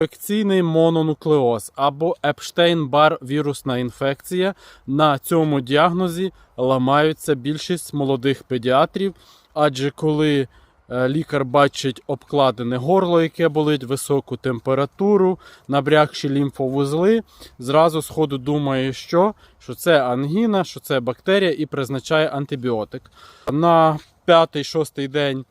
Інфекційний мононуклеоз або Епштейн-Бар вірусна інфекція. На цьому діагнозі ламаються більшість молодих педіатрів, адже коли е, лікар бачить обкладене горло, яке болить, високу температуру, набрякші лімфовузли, зразу з ходу думає, що, що це ангіна, що це бактерія і призначає антибіотик. На п'ятий-шостий день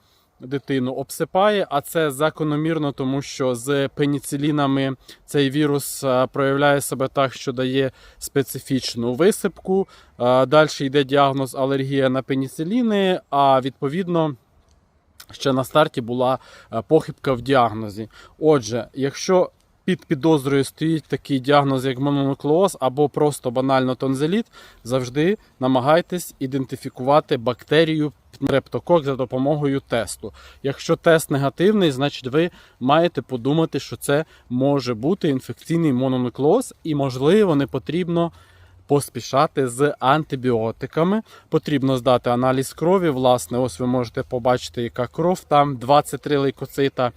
дитину обсипає, а це закономірно, тому що з пеніцилінами цей вірус е, проявляє себе так, що дає специфічну висипку. Далі йде діагноз алергія на пеніциліни, а відповідно. Ще на старті була е, похибка в діагнозі. Отже, якщо під підозрою стоїть такий діагноз, як мононуклеоз або просто банально тонзиліт, завжди намагайтесь ідентифікувати бактерію рептокок за допомогою тесту. Якщо тест негативний, значить ви маєте подумати, що це може бути інфекційний мононуклеоз, і можливо не потрібно поспішати з антибіотиками. Потрібно здати аналіз крові. Власне, ось ви можете побачити, яка кров там 23 лейкоцита.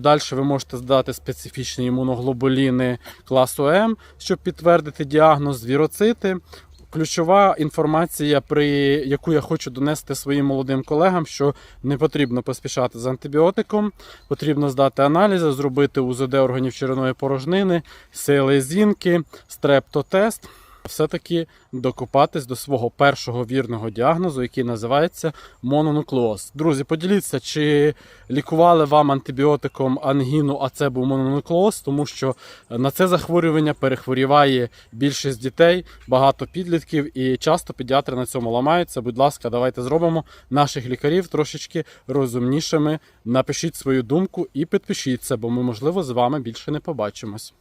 Далі ви можете здати специфічні імуноглобуліни класу М, щоб підтвердити діагноз віроцити. Ключова інформація, при яку я хочу донести своїм молодим колегам, що не потрібно поспішати з антибіотиком, потрібно здати аналізи, зробити УЗД органів черевної порожнини, селезінки, стрептотест. Все-таки докопатись до свого першого вірного діагнозу, який називається мононуклеоз. Друзі, поділіться, чи лікували вам антибіотиком ангіну, а це був мононуклеоз, тому що на це захворювання перехворіває більшість дітей, багато підлітків, і часто педіатри на цьому ламаються. Будь ласка, давайте зробимо наших лікарів трошечки розумнішими. Напишіть свою думку і підпишіться, бо ми, можливо, з вами більше не побачимось.